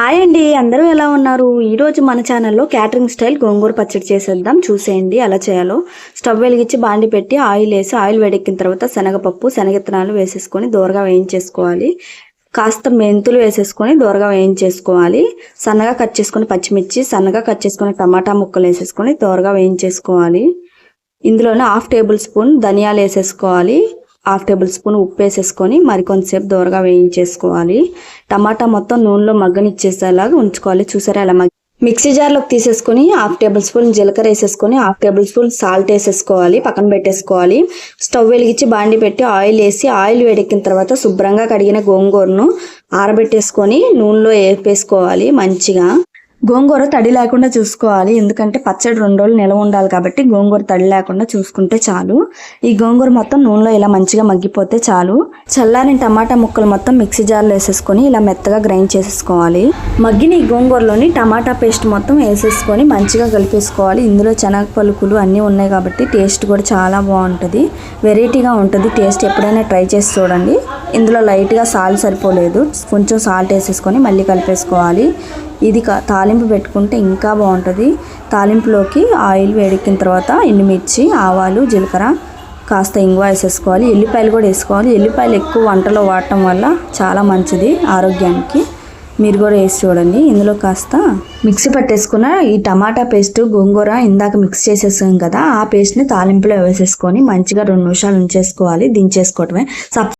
Hi అండి అందరూ ఎలా ఉన్నారు? ఈరోజు మన ఛానల్లో క్యాటరింగ్ స్టైల్ గోంగూర పచ్చడి చేసేద్దాం. చూసేయండి ఎలా చేయాలో. స్టవ్ వెలిగించి బాండి పెట్టి ఆయిల్ వేసి ఆయిల్ వేడెక్కిన తర్వాత శనగపప్పు శనగిత్తనాలు వేసేసుకొని దూరగా వేయించేసుకోవాలి. కాస్త మెంతులు వేసేసుకొని దూరగా వేయించేసుకోవాలి. సన్నగా కట్ చేసుకుని పచ్చిమిర్చి సన్నగా కట్ చేసుకుని టమాటా ముక్కలు వేసేసుకొని దూరగా వేయించేసుకోవాలి. ఇందులోనే హాఫ్ టేబుల్ స్పూన్ ధనియాలు వేసేసుకోవాలి. హాఫ్ టేబుల్ స్పూన్ ఉప్పు వేసేసుకొని మరి కొంతసేపు దూరగా వేయించేసుకోవాలి. టమాటా మొత్తం నూనెలో మగ్గనిచ్చేసేలాగా ఉంచుకోవాలి. చూసారా అలా మగ్గ మిక్సీ జార్లోకి తీసేసుకొని హాఫ్ టేబుల్ స్పూన్ జీలకర్ర వేసేసుకొని హాఫ్ టేబుల్ స్పూన్ సాల్ట్ వేసేసుకోవాలి. పక్కన పెట్టేసుకోవాలి. స్టవ్ వెలిగించి బాండి పెట్టి ఆయిల్ వేసి ఆయిల్ వేడెక్కిన తర్వాత శుభ్రంగా కడిగిన గోంగూరను ఆరబెట్టేసుకొని నూనెలో వేపేసుకోవాలి మంచిగా. గోంగూర తడి లేకుండా చూసుకోవాలి. ఎందుకంటే పచ్చడి రెండు రోజులు నిలవ ఉండాలి కాబట్టి గోంగూర తడి లేకుండా చూసుకుంటే చాలు. ఈ గోంగూర మొత్తం నూనెలో ఇలా మంచిగా మగ్గిపోతే చాలు. చల్లారిన టమాటా ముక్కలు మొత్తం మిక్సీ జార్లో వేసేసుకొని ఇలా మెత్తగా గ్రైండ్ చేసేసుకోవాలి. మగ్గిన ఈ గోంగూరలోని టమాటా పేస్ట్ మొత్తం వేసేసుకొని మంచిగా కలిపేసుకోవాలి. ఇందులో శనగ పలుకులు అన్నీ ఉన్నాయి కాబట్టి టేస్ట్ కూడా చాలా బాగుంటుంది. వెరైటీగా ఉంటుంది. టేస్ట్ ఎప్పుడైనా ట్రై చేసి చూడండి. ఇందులో లైట్గా సాల్ట్ సరిపోలేదు. కొంచెం సాల్ట్ వేసేసుకొని మళ్ళీ కలిపేసుకోవాలి. ఇది కా- తాలింపు పెట్టుకుంటే ఇంకా బాగుంటుంది. తాలింపులోకి ఆయిల్ వేడెక్కిన తర్వాత ఎండుమిర్చి ఆవాలు జీలకర్ర కాస్త ఇంగువ వేసేసుకోవాలి. ఎల్లిపాయలు కూడా వేసుకోవాలి. ఎల్లిపాయలు ఎక్కువ వంటలో వాడటం వల్ల చాలా మంచిది ఆరోగ్యానికి. మీరు కూడా వేసి చూడండి. ఇందులో కాస్త మిక్సీ పట్టేసుకున్న ఈ టమాటా పేస్ట్ గోంగూర ఇందాక మిక్స్ చేసేసాం కదా ఆ పేస్ట్ని తాలింపులో వేసేసుకొని మంచిగా రెండు నిమిషాలు ఉంచేసుకోవాలి దించేసుకోవటమే. సప్